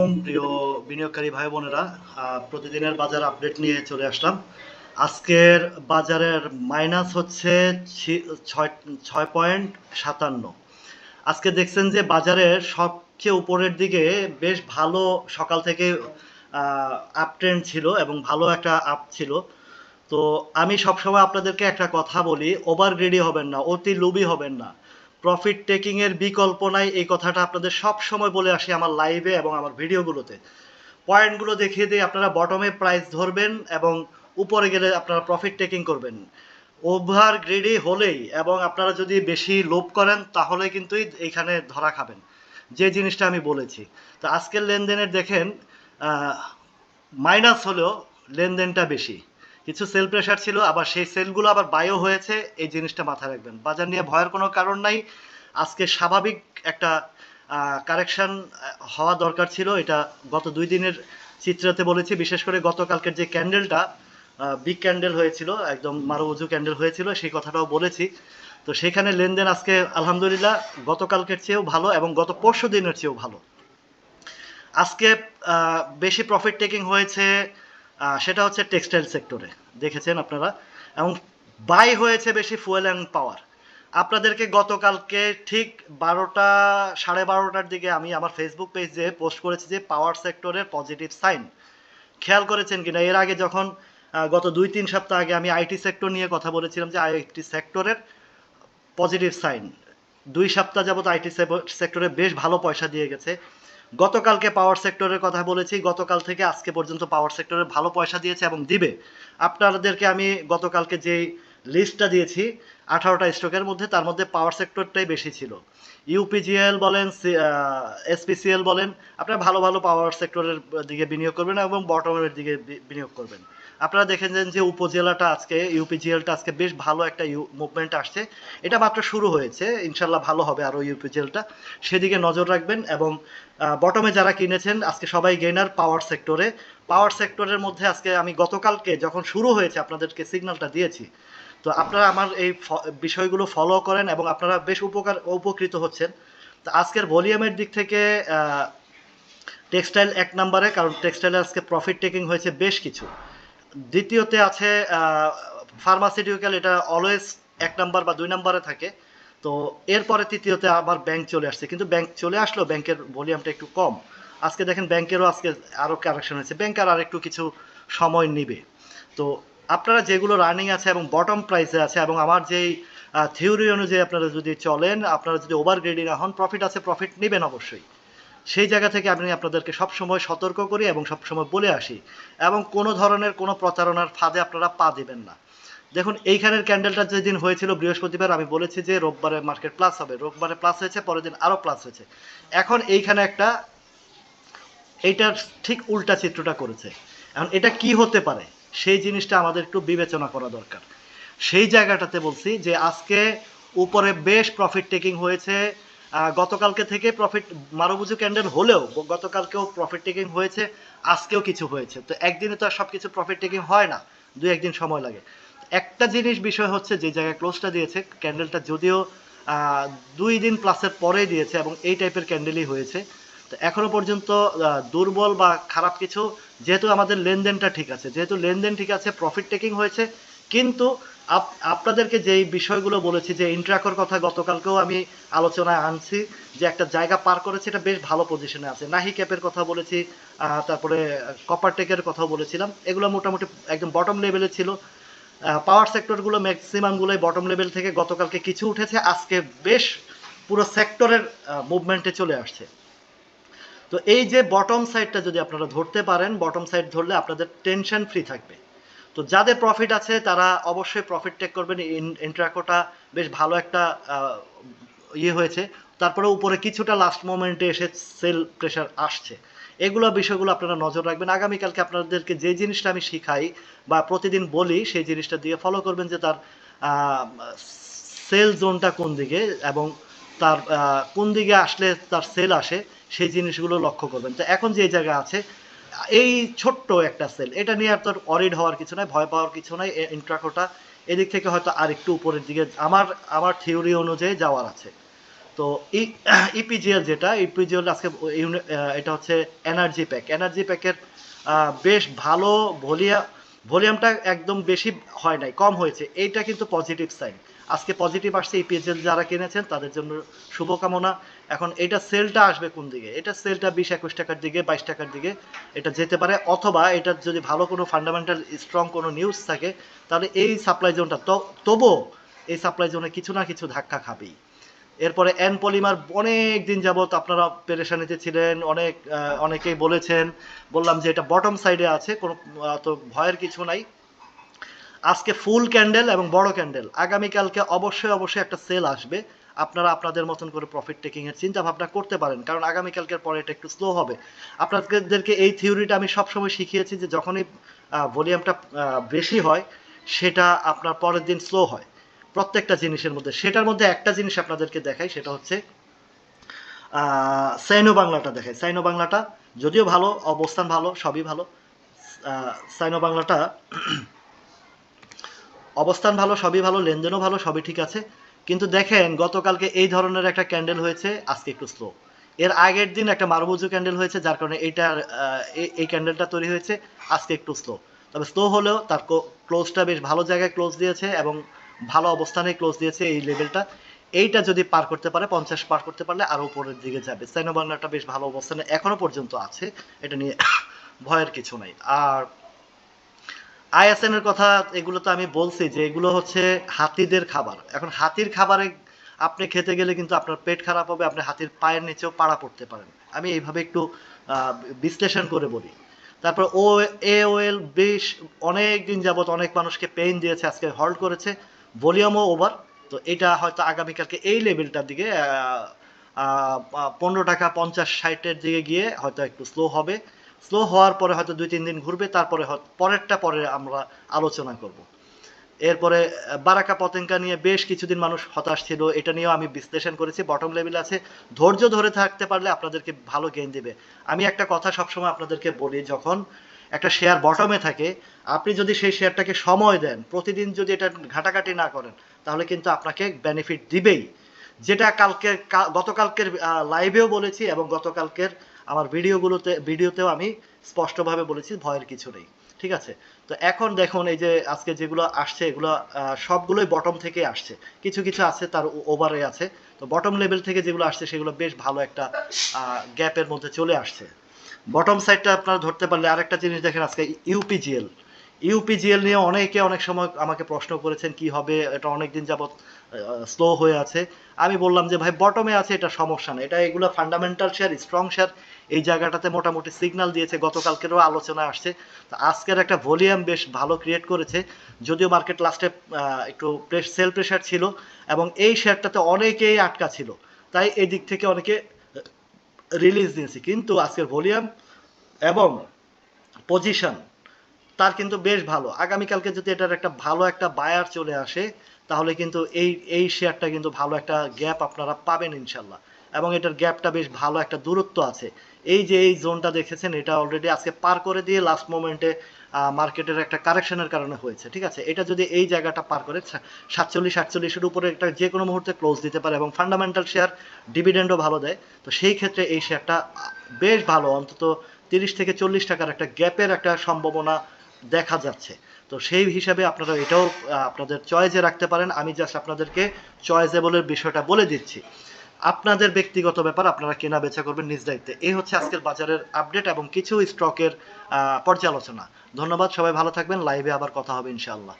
প্রিয় বিনিয়োগকারী ভাই বোনেরা প্রতিদিনের বাজার আপডেট নিয়ে চলে আসলাম। আজকের বাজারের মাইনাস হচ্ছে ছয় পয়েন্ট সাতান্ন। আজকে দেখছেন যে বাজারের সবচেয়ে উপরের দিকে বেশ ভালো সকাল থেকে আপ ট্রেন্ড ছিল এবং ভালো একটা আপ ছিল। তো আমি সবসময় আপনাদেরকে একটা কথা বলি ওভার গ্রেডি হবেন না, অতি লোভী হবেন না। প্রফিট টেকিং এর বিকল্প নাই, এই কথাটা আপনাদের সব সময় বলে আসি আমার লাইভে এবং আমার ভিডিওগুলোতে পয়েন্টগুলো দেখিয়ে দিয়ে আপনারা বটমে প্রাইস ধরবেন এবং উপরে গেলে আপনারা প্রফিট টেকিং করবেন। ওভার গ্রেডি হলেই এবং আপনারা যদি বেশি লোভ করেন, তাহলে কিন্তু এইখানে ধরা খাবেন। যে জিনিসটা আমি বলেছি। তো আজকের লেনদেনের দেখেন মাইনাস হলেও লেনদেনটা বেশি। কিছু সেল প্রেশার ছিল, আবার সেই সেলগুলো আবার বায়ো হয়েছে, এই জিনিসটা মাথায় রাখবেন। বাজার নিয়ে ভয়ের কোনো কারণ নাই, আজকে স্বাভাবিক একটা কারেকশন হওয়া দরকার ছিল। এটা গত দুই দিনের চিত্রতে বলেছি, বিশেষ করে গতকালকের যে ক্যান্ডেলটা বিগ ক্যান্ডেল হয়েছিল, একদম মারো উজু ক্যান্ডেল হয়েছিল, সেই কথাটাও বলেছি। তো সেখানে লেনদেন আজকে, আলহামদুলিল্লাহ, গতকালকের চেয়েও ভালো এবং গত পরশু দিনের চেয়েও ভালো। আজকে বেশি প্রফিট টেকিং হয়েছে সেটা হচ্ছে টেক্সটাইল সেক্টরে দেখেছেন আপনারা, এবং বাই হয়েছে বেশি ফুয়েল অ্যান্ড পাওয়ার আপনাদেরকে গতকালকে ঠিক বারোটা, সাড়ে বারোটার দিকে আমি আমার ফেসবুক পেজে পোস্ট করেছি যে পাওয়ার সেক্টরের পজিটিভ সাইন খেয়াল করেছেন কিনা? এর আগে যখন গত দুই, তিন সপ্তাহ আগে আমি আইটি সেক্টর নিয়ে কথা বলেছিলাম যে আইটি সেক্টরের পজিটিভ সাইন দুই সপ্তাহ যাবত আইটি সেক্টরে বেশ ভালো পয়সা দিয়ে গেছে। গতকালকে পাওয়ার সেক্টরের কথা বলেছি, গতকাল থেকে আজকে পর্যন্ত পাওয়ার সেক্টরে ভালো পয়সা দিয়েছে এবং দিবে। আপনাদেরকে আমি গতকালকে যে লিস্টটা দিয়েছি, আঠারোটা স্টকের মধ্যে তার মধ্যে পাওয়ার সেক্টরটাই বেশি ছিল। ইউপিজিএল বলেন এসপিসিএল বলেন, আপনারা ভালো ভালো পাওয়ার সেক্টরের দিকে বিনিয়োগ করবেন এবং বটমের দিকে বিনিয়োগ করবেন। আপনারা দেখেছেন যে উপজেলাটা আজকে ইউপিজিএলটা আজকে বেশ ভালো একটা মুভমেন্ট আসছে। এটা মাত্র শুরু হয়েছে। ইনশাল্লাহ ভালো হবে আরও ইউপিজিএলটা সেদিকে নজর রাখবেন এবং বটমে যারা কিনেছেন, আজকে সবাই গেনার পাওয়ার সেক্টরে পাওয়ার সেক্টরের মধ্যে আজকে আমি গতকালকে যখন শুরু হয়েছে, আপনাদেরকে সিগন্যালটা দিয়েছি। তো আপনারা আমার এই বিষয়গুলো ফলো করেন এবং আপনারা বেশ উপকার, উপকৃত হচ্ছেন। তো আজকের ভলিউমের দিক থেকে টেক্সটাইল এক নম্বরে, কারণ টেক্সটাইলে আজকে প্রফিট টেকিং হয়েছে বেশ কিছু। দ্বিতীয়তে আছে ফার্মাসিউটিক্যাল এটা অলওয়েজ এক নাম্বার বা দুই নাম্বারে থাকে। তো এরপরে তৃতীয়তে আবার ব্যাংক চলে আসছে। কিন্তু ব্যাংক চলে আসলো ব্যাংকের ভলিউমটা একটু কম। আজকে দেখেন ব্যাংকেরও আজকে আরও কারেকশন হয়েছে। ব্যাংক আর আরেকটু কিছু সময় নেবে। তো আপনারা যেগুলো রানিং আছে এবং বটম প্রাইসে আছে এবং আমার যেই থিওরি অনুযায়ী আপনারা যদি চলেন, আপনারা যদি ওভার গ্রেডি না হন প্রফিট আছে প্রফিট নেবেন অবশ্যই। সেই জায়গা থেকে আমি আপনাদেরকে সবসময় সতর্ক করি এবং সবসময় বলে আসি এবং কোনো ধরনের কোনো প্রচারণার ফাঁদে আপনারা পা দিবেন না। দেখুন, এইখানের ক্যান্ডেলটা যেদিন হয়েছিল বৃহস্পতিবার, আমি বলেছি যে রোববারে মার্কেট প্লাস হবে। রোববারে প্লাস হয়েছে, পরের দিন আরও প্লাস হয়েছে। এখন এইখানে একটা, এইটার ঠিক উল্টা চিত্রটা করেছে। এখন এটা কি হতে পারে? সেই জিনিসটা আমাদের একটু বিবেচনা করা দরকার। সেই জায়গাটাতে বলছি যে আজকে উপরে বেশ প্রফিট টেকিং হয়েছে গতকালকে থেকে প্রফিট মারুবুজু ক্যান্ডেল হলেও গতকালকেও প্রফিট টেকিং হয়েছে, আজকেও কিছু হয়েছে। তো একদিনে তো আর সব কিছু প্রফিট টেকিং হয় না দুই একদিন সময় লাগে। একটা জিনিস বিষয় হচ্ছে যে জায়গায় ক্লোজটা দিয়েছে ক্যান্ডেলটা যদিও দুই দিন প্লাসের পরে দিয়েছে এবং এই টাইপের ক্যান্ডেলই হয়েছে। তো এখনও পর্যন্ত দুর্বল বা খারাপ কিছু, যেহেতু আমাদের লেনদেনটা ঠিক আছে, যেহেতু লেনদেন ঠিক আছে প্রফিট টেকিং হয়েছে, কিন্তু আপনাদেরকে যেই বিষয়গুলো বলেছি, যে ইন্ট্রাকর কথা গতকালকেও আমি আলোচনায় আনছি, যে একটা জায়গা পার করেছে, এটা বেশ ভালো পজিশনে আছে। নাহি ক্যাপের কথা বলেছি তারপরে কপার টেকের কথাও বলেছিলাম, এগুলো মোটামুটি একদম বটম লেভেলে ছিল। পাওয়ার সেক্টরগুলো ম্যাক্সিমামগুলোই বটম লেভেল থেকে গতকালকে কিছু উঠেছে, আজকে বেশ পুরো সেক্টরের মুভমেন্টে চলে আসছে। তো এই যে বটম সাইডটা যদি আপনারা ধরতে পারেন বটম সাইড ধরলে আপনাদের টেনশন ফ্রি থাকবে। তো যাদের প্রফিট আছে, তারা অবশ্যই প্রফিট টেক করবেন। ইন্ট্রাকোটা বেশ ভালো একটা ইয়ে হয়েছে। তারপরে উপরে কিছুটা লাস্ট মোমেন্টে এসে সেল প্রেশার আসছে। এগুলো বিষয়গুলো আপনারা নজর রাখবেন। আগামীকালকে আপনাদেরকে যে জিনিসটা আমি শিখাই বা প্রতিদিন বলি, সেই জিনিসটা দিয়ে ফলো করবেন যে তার সেল জোনটা কোন দিকে এবং তার কোন দিকে আসলে তার সেল আসে, সেই জিনিসগুলো লক্ষ্য করবেন। তো এখন যে জায়গা আছে এই ছোট্ট একটা সেল এটা নিয়ে আর তোর অরিড হওয়ার কিছু নাই, ভয় পাওয়ার কিছু নাই ইন্ট্রাকোটা এদিক থেকে হয়তো আর একটু উপরের দিকে, আমার আমার থিওরি অনুযায়ী যাওয়ার আছে। তো ইপিজিএল যেটা ইপিজিএল আজকে এটা হচ্ছে এনার্জি প্যাক এনার্জি প্যাকের বেশ ভালো ভলিয়া ভলিউমটা একদম বেশি হয় নাই, কম হয়েছে। এইটা কিন্তু পজিটিভ সাইন আজকে পজিটিভ আসছে ইপিএসএল যারা কিনেছেন, তাদের জন্য শুভকামনা। এখন এটা সেলটা আসবে কোন দিকে? এটা সেলটা বিশ একুশ টাকার দিকে, বাইশ টাকার দিকে, এটা যেতে পারে। অথবা এটার যদি ভালো কোনো ফান্ডামেন্টাল স্ট্রং কোনো নিউজ থাকে, তাহলে এই সাপ্লাই জোনটা তবুও এই সাপ্লাই জোনে কিছু না কিছু ধাক্কা খাবেই। এরপরে এন পলিমার অনেক দিন যাবত আপনারা পেরেশানিতে ছিলেন, অনেক অনেকেই বলেছেন, বললাম যে এটা বটম সাইডে আছে, কোনো তো ভয়ের কিছু নাই। আজকে ফুল ক্যান্ডেল এবং বড় ক্যান্ডেল আগামীকালকে অবশ্যই অবশ্যই একটা সেল আসবে। আপনারা আপনাদের মতন করে প্রফিট টেকিং এর চিন্তা ভাবনা করতে পারেন, কারণ আগামীকালকের পরে এটা একটু স্লো হবে। আপনাদেরকে এই থিওরিটা আমি সবসময় শিখিয়েছি যে যখনই ভলিউমটা বেশি হয়, সেটা আপনার পরের দিন স্লো হয়। প্রত্যেকটা জিনিসের মধ্যে, সেটার মধ্যে একটা জিনিস আপনাদেরকে দেখাই, সেটা হচ্ছে সাইনো বাংলাটা দেখাই। সাইনো বাংলাটা যদিও ভালো, অবস্থান ভালো, সবই ভালো সাইনো বাংলাটা অবস্থান ভালো, সবই ভালো, লেনদেনও ভালো, সবই ঠিক আছে। কিন্তু দেখেন, গতকালকে এই ধরনের একটা ক্যান্ডেল হয়েছে, আজকে একটু স্লো এর আগের দিন একটা মারুবুজু ক্যান্ডেল হয়েছে, যার কারণে এইটার এই- এই ক্যান্ডেলটা তৈরি হয়েছে, আজকে একটু স্লো তবে স্লো হলেও তার ক্লোজটা বেশ ভালো জায়গায় ক্লোজ দিয়েছে এবং ভালো অবস্থানে ক্লোজ দিয়েছে এই লেভেলটা এইটা যদি পার করতে পারে, পঞ্চাশ পার করতে পারলে আরও উপরের দিকে যাবে। সাইনো বাংলাটা বেশ ভালো অবস্থানে এখনও পর্যন্ত আছে, এটা নিয়ে ভয়ের কিছু নাই। আর আইএসএন এর কথা এগুলো তো আমি বলছি যে এগুলো হচ্ছে হাতিদের খাবার। এখন হাতির খাবারে আপনি খেতে গেলে কিন্তু আপনার পেট খারাপ হবে, আপনি হাতির পায়ের নিচেও পাড়া পড়তে পারেন। আমি এইভাবে একটু বিশ্লেষণ করে বলি। তারপর ও এ ও এল বেশ অনেক দিন যাবত অনেক মানুষকে পেইন দিয়েছে, আজকে হল্ড করেছে। ভলিউমও ওভার, তো এটা হয়তো আগামীকালকে এই লেভেলটার দিকে পনেরো টাকা পঞ্চাশ ষাটের দিকে গিয়ে হয়তো একটু স্লো হবে। স্লো হওয়ার পরে হয়তো দুই, তিন দিন ঘুরবে, তারপরে পরেরটা পরে আমরা আলোচনা করব। এরপরে বারাকা পতেঙ্কা নিয়ে বেশ কিছুদিন মানুষ হতাশ ছিল, এটা নিয়েও আমি বিশ্লেষণ করেছি বটম লেভেল আছে। ধৈর্য ধরে থাকতে পারলে আপনাদেরকে ভালো গেইন দিবে। আমি একটা কথা সবসময় আপনাদেরকে বলি, যখন একটা শেয়ার বটমে থাকে, আপনি যদি সেই শেয়ারটাকে সময় দেন, প্রতিদিন যদি এটা ঘাটাঘাটি না করেন, তাহলে কিন্তু আপনাকে বেনিফিট দিবেই। যেটা কালকের গতকালকের লাইভেও বলেছি এবং গতকালকের আমার ভিডিওগুলোতে ভিডিওতেও আমি স্পষ্টভাবে বলেছি, ভয়ের কিছু নেই। ঠিক আছে? তো এখন দেখুন, এই যে আজকে যেগুলো আসছে, এগুলো সবগুলোই বটম থেকে আসছে। কিছু কিছু আছে তার ওভারে আছে। তো বটম লেভেল থেকে যেগুলো আসছে, সেগুলো বেশ ভালো একটা গ্যাপের মধ্যে চলে আসছে। বটম সাইডটা আপনারা ধরতে পারলে আরেকটা জিনিস দেখেন আজকে ইউপিজিএল ইউপিজিএল নিয়ে অনেকে অনেক সময় আমাকে প্রশ্ন করেছেন, কি হবে? এটা অনেক দিন যাবত স্লো হয়ে আছে। আমি বললাম যে, ভাই বটমে আছে, এটা সমস্যা না এটা এগুলো ফান্ডামেন্টাল শেয়ার স্ট্রং শেয়ার এই জায়গাটাতে মোটামুটি সিগন্যাল দিয়েছে, গতকালকেরও আলোচনা আসছে। তো আজকের একটা ভলিউম বেশ ভালো ক্রিয়েট করেছে, যদিও মার্কেট লাস্টে একটু সেল প্রেশার ছিল এবং এই শেয়ারটাতে অনেকেই আটকা ছিল। তাই এই দিক থেকে অনেকে রিলিজ দিয়েছি। কিন্তু আজকের ভলিউম এবং পজিশন তার কিন্তু বেশ ভালো। আগামীকালকে যদি এটার একটা ভালো একটা বায়ার চলে আসে, তাহলে কিন্তু এই এই শেয়ারটা কিন্তু ভালো একটা গ্যাপ আপনারা পাবেন ইনশাল্লাহ। এবং এটার গ্যাপটা বেশ ভালো একটা দূরত্ব আছে। এই যে এই জোনটা দেখেছেন, এটা অলরেডি আজকে পার করে দিয়ে লাস্ট মোমেন্টে মার্কেটের একটা কারেকশনের কারণে হয়েছে, ঠিক আছে? এটা যদি এই জায়গাটা পার করে সাতচল্লিশ সাতচল্লিশের উপরে একটা যে কোনো মুহূর্তে ক্লোজ দিতে পারে এবং ফান্ডামেন্টাল শেয়ার ডিভিডেন্ডও ভালো দেয়, তো সেই ক্ষেত্রে এই শেয়ারটা বেশ ভালো, অন্তত তিরিশ থেকে চল্লিশ টাকার একটা গ্যাপের একটা সম্ভাবনা দেখা যাচ্ছে। তো সেই হিসাবে আপনারা এটাও আপনাদের চয়েসে রাখতে পারেন। আমি জাস্ট আপনাদেরকে চয়েসেবলের বিষয়টা বলে দিচ্ছি। আপনাদের ব্যক্তিগত ব্যাপার আপনারা কেনা বেচা করবেন নিজ দায়িত্বে। এই হচ্ছে আজকের বাজারের আপডেট এবং কিছু স্টকের পর্যালোচনা। ধন্যবাদ, সবাই ভালো থাকবেন। লাইভে আবার কথা হবে ইনশাআল্লাহ।